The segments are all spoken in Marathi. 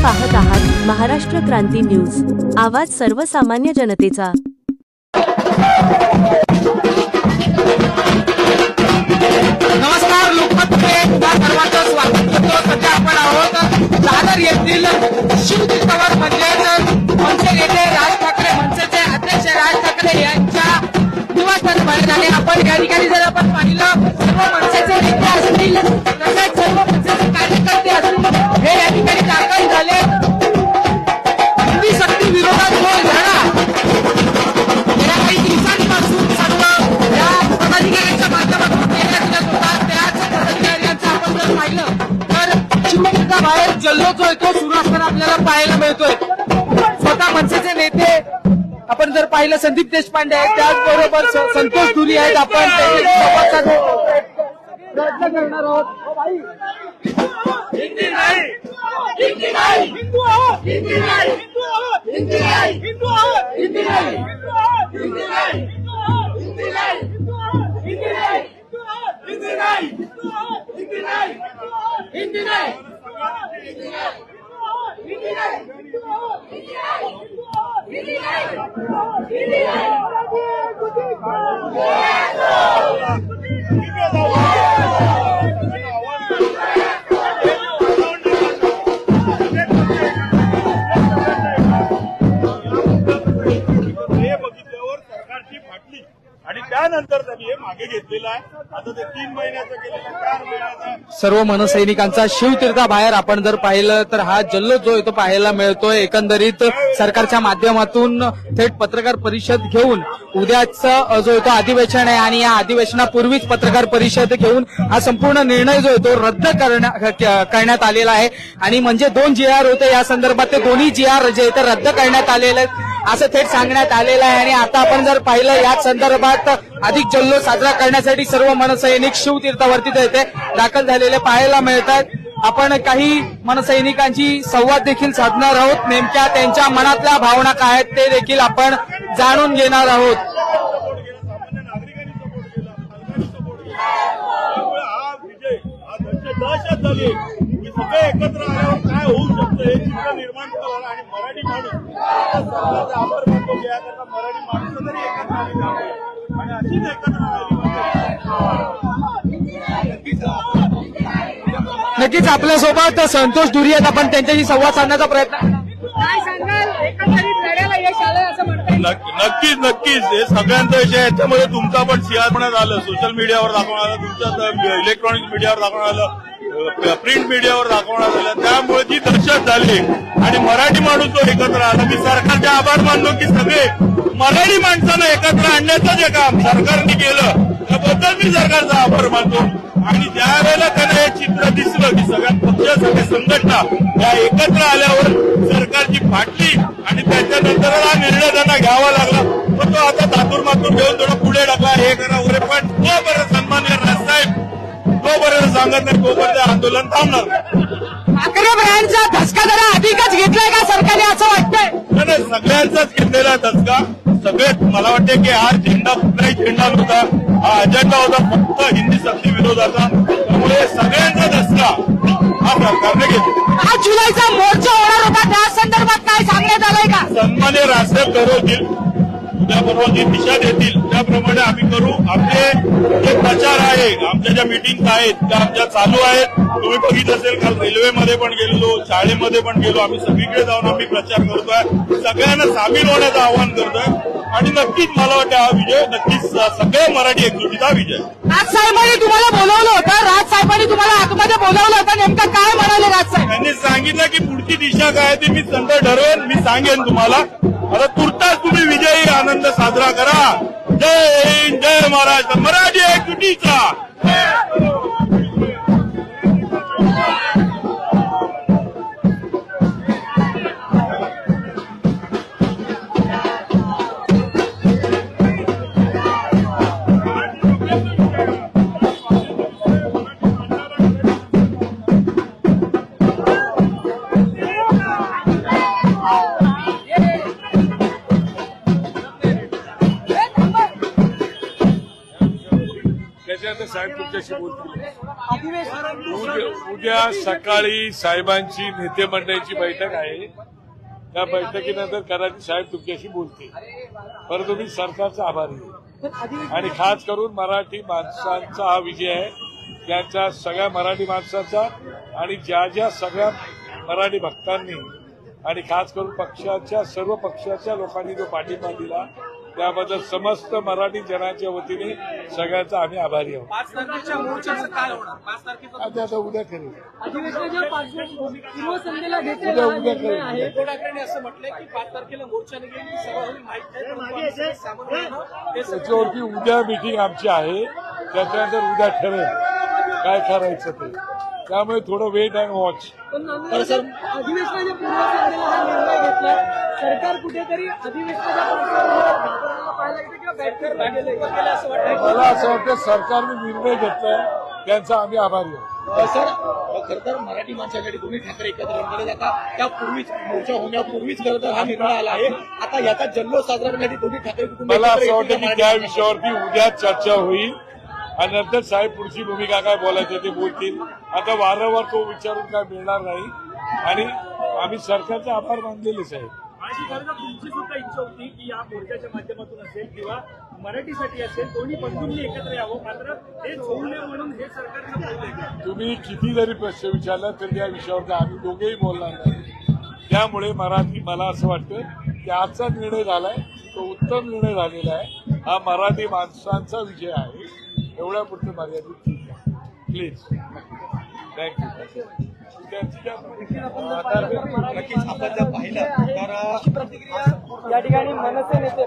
आपण पाहत आहात महाराष्ट्र क्रांती न्यूज. आवाज सर्वसामान्य जनतेचा. नमस्कार स्वागत करतो. सध्या आपण आहोत दादर येथील शिवतीर्थावर म्हणजेच राज ठाकरे मनसेचे अध्यक्ष राज ठाकरे यांच्या निवासस्थानी आपण या ठिकाणी जर आपण पाहिलं सर्व मनसेचे नेते असतील तो सुरू असताना आपल्याला पाहायला मिळतोय. स्वतः मनसेचे नेते आपण जर पाहिलं संदीप देशपांडे आहेत त्याचबरोबर संतोष धुरी आहेत आपण प्रयत्न करणार आहोत आणि त्यांनी हे मागे घेतलेलं आहे. आता ते तीन महिन्याचं केलेलं चार महिन्याचं सर्व मनसैनिकांचा शिवतीर्थाबाहेर आपण जर पाहिलं तर हा जल्लोष जो येतो तो पाहायला मिळतोय एकंदरीत सरकारच्या माध्यमातून थेट पत्रकार परिषद घेऊन उद्याचा जो तो अधिवेशन आहे आणि या अधिवेशनापूर्वीच पत्रकार परिषद घेऊन हा संपूर्ण निर्णय जो तो रद्द करण्या- करण्यात आलेला आहे. आणि म्हणजे दोन जी आर होते या संदर्भात ते दोन्ही जी आर जे ते रद्द करण्यात आलेले आहेत. असं थेट सांगण्यात आलेलं आहे. आणि आता आपण जर पाहिलं याच संदर्भात अधिक जल्लोष साजरा करण्यासाठी सर्व मनसैनिक शिवतीर्थावरती जे दाखल झालेले पाहायला मिळतात. आपण काही मनसैनिकांची संवाद देखील साधणार आहोत. नेमक्या त्यांच्या मनातल्या भावना काय आहेत ते देखील आपण जाणून घेणार आहोत. हा विजय झाली सगळे एकत्र आल्यावर काय होऊ शकतं हे चित्र निर्माण झालं आणि मराठी माणूस आभार मानतो की याकरता मराठी माणसं तरी एकत्र आली आणि अशीच एकत्र आली नक्कीच आपल्यासोबत संतोष दुरी आहेत. आपण त्यांच्याशी संवाद साधण्याचा प्रयत्न काय सांगाल? एकंदरीत लढ्याला यश आलंय असं म्हणता येईल. नक्की- नक्कीच नक्कीच. हे सगळ्यांचा विषय आहे. याच्यामध्ये तुमचा पण सिंहासण्यात आलं सोशल मीडियावर दाखवण्यात आलं. तुमच्या इलेक्ट्रॉनिक मीडियावर दाखवण्यात आलं. प्रिंट मीडियावर दाखवण्यात आलं. त्यामुळे जी दहशत झाली आणि मराठी माणूस जो एकत्र आला मी सरकारचे आभार मानलो की सगळे मराठी माणसानं एकत्र आणण्याचं जे काम सरकारने केलं त्याबद्दल मी सरकारचा आभार मानतो. आणि ज्या वेळेला त्यांना हे चित्र दिसलं की सगळ्या पक्ष सगळ्या संघटना या एकत्र आल्यावर सरकारची फाटली आणि त्याच्यानंतर हा निर्णय त्यांना घ्यावा लागला. पण तो आता दातूर मातूर घेऊन थोडा पुढे टाकला हे करा वगैरे. पण बरं सन्मान्य सांगत नाही तोपर्यंत आंदोलन थांबणार. ठाकरे ब्रँडचा धसका जरा अधिकच घेतलाय का सरकारने असं वाटतंय? नाही, सगळ्यांचाच घेतलेला धसका. सगळे मला वाटते की हा झेंडा कुठलाही झेंडा नव्हता. हा अजेंडा होता फक्त हिंदी सक्ती विरोधाचा. त्यामुळे सगळ्यांचा धसका हा सरकारने घेतला. हा जुलैचा मोर्चा होणार होता. त्या संदर्भात काय सांगण्यात आलंय का? सन्मान्य राजसाहेब ठरवतील उद्या परवा जी दिशा देतील. त्याप्रमाणे आम्ही करू. आमचे जे प्रचार आहे आमच्या ज्या मिटिंग आहेत त्या आमच्या चालू आहेत. तुम्ही बघितलं असेल काल रेल्वेमध्ये पण गेलेलो शाळेमध्ये पण गेलो. आम्ही सगळीकडे जाऊन आम्ही प्रचार करतोय. सगळ्यांना सामील होण्याचं आवाहन करतोय. आणि नक्कीच मला वाटतं हा विजय नक्कीच सगळ्या मराठी एकजुटीचा विजय. राज साहेबांनी तुम्हाला बोलवलं होतं. राज साहेबांनी तुम्हाला आतमध्ये बोलवलं होतं. नेमकं काय म्हणाले राज साहेब? त्यांनी सांगितलं की पुढची दिशा काय ती मी संत ठरवेन. मी सांगेन तुम्हाला. आता तुर्तास तुम्ही विजयी आनंद साजरा करा. जय हिंद जय महाराष्ट्र. मराठी एकजुटीचा. तुमच्याशी उद्या सकाळी साहेबांची नेते मंडळीची बैठक आहे. त्या बैठकीनंतर कदाचित साहेब तुमच्याशी बोलते परंतु मी सरकारचा आभारी आहे. आणि खास करून मराठी माणसांचा हा विजय आहे. त्यांचा सगळ्या मराठी माणसाचा आणि ज्या ज्या सगळ्या मराठी भक्तांनी आणि खास करून पक्षाच्या सर्व पक्षाच्या लोकांनी जो पाठिंबा दिला त्याबद्दल समस्त मराठी जनाच्या वतीने सगळ्यांचा आम्ही आभारी आहोत. पाच तारखेच्या मोर्चाचं काय होणार? पाच तारखेचा आता आता उद्या करेल. अधिवेशनाच्या पार्श्वभूमी- पूर्वसंध्येला उद्या- घेतलेला हा उद्या निर्णय करेल. आहे. उद्धव ठाकरेंनी असं म्हटलंय की पाच तारखेला मोर्चा निघेल की सभा होईल माहीत नाही परंतु आम्ही सगळे सामोरं सगळं त्याच्यावरती उद्या मिटिंग आमची आहे. त्याच्यानंतर उद्या ठरेल. काय करायचं ते? त्यामुळे थोडं वेट अँड वॉच पण नांदेडच्या अधिवेशनाच्या पूर्वसंध्येला हा निर्णय घेतला. सरकार कुठेतरी अधिवेशनाच्या मला असं वाटतं सरकारने निर्णय घेतलाय त्यांचा आम्ही आभारी आहोत. सर खर तर मराठी माणसासाठी दोन्ही ठाकरे एकत्र रमलेले जातात त्यापूर्वीच मोर्चा होण्यापूर्वीच खरं तर हा निर्णय आला आहे. आता याचा जल्लोष साजरा करण्यासाठी दोन्ही ठाकरे कुटुंब मला असं वाटतं की त्या विषयावरती उद्या चर्चा होईल. आणि नंतर साहेब पुढची भूमिका काय बोलायचं ते बोलतील. आता वारंवार तो विचारून काय मिळणार नाही. आणि आम्ही सरकारचा आभार मानलेलेच आहे अशी खरं तर तुमची सुद्धा इच्छा होती की या मोर्चाच्या माध्यमातून असेल किंवा मराठीसाठी असेल दोन्ही बंधूंनी एकत्र यावं. मात्र हे होऊ नये म्हणून हे सरकारनं बोललंय तुम्ही किती जरी प्रश्न विचारला तरी या विषयावर आम्ही दोघेही बोलणार नाही. त्यामुळे मराठी मला असं वाटतं की आजचा निर्णय झालाय तो उत्तम निर्णय झालेला आहे. हा मराठी माणसांचा विजय आहे. एवढ्या पुढचं मर्यादित ठीक आहे. प्लीज थँक्यू नक्कीच आपण जर पाहिलं तर या ठिकाणी मनसे नेते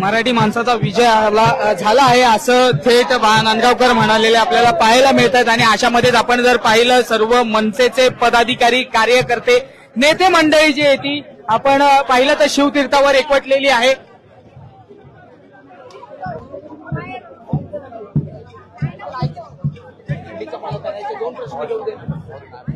मराठी माणसाचा विजय आला- झाला आहे असं थेट बा- नांदगावकर म्हणालेले आपल्याला पाहायला मिळत आहेत आणि अशामध्येच आपण जर पाहिलं सर्व मनसेचे पदाधिकारी कार्यकर्ते नेते मंडळी जी आहे ती आपण पाहिलं तर शिवतीर्थावर एकवटलेली आहे. दोन प्रश्न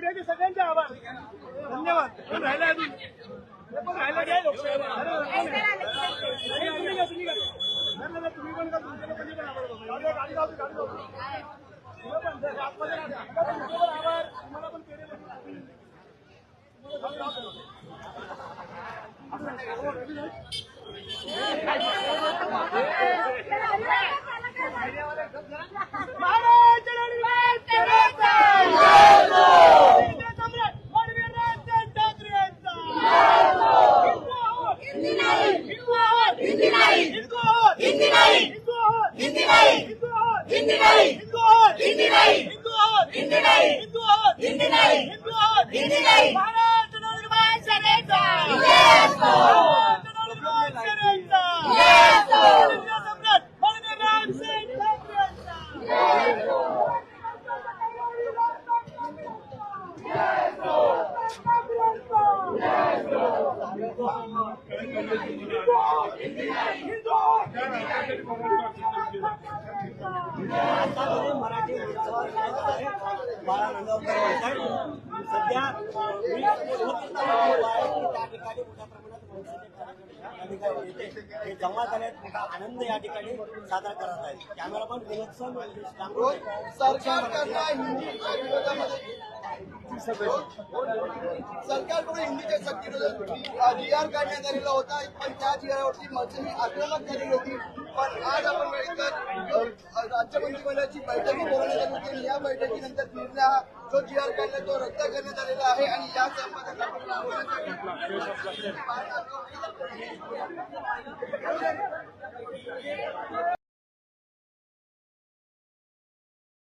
मीडियाचे सगळ्यांचे आभार. धन्यवाद. पण राहिला अजून. पण राहिला. काय लोकशाही तुम्ही तुम्ही पण का तुमच्या लोकांनी पण आभार गाडी लावतो गाडी लावतो Thank you. हिंदी नहीं हिंदी नहीं हिंदी नहीं हिंदी नहीं हिंदी नहीं भारत बाळा नंदवकर म्हणतात सध्या आहे त्या ठिकाणी मोठ्या प्रमाणात हे जमा झाल्यात मोठा आनंद या ठिकाणी साजरा करत आहेत कॅमेरामन विलक्षण रोज सरकारकडनं हिंदी विरोधामध्ये सरकारकडून हिंदीच्या सक्ती जी काढण्यात आलेला होता पण त्या जी मजली आक्रमक झालेली होती. पण आज आपण बघितलं राज्य मंत्रिमंडळाची बैठकही बोलवण्यात आली होती या बैठकीनंतर निर्णय हा जो जी आर काढला तो रद्द करण्यात आलेला आहे आणि या संबंधात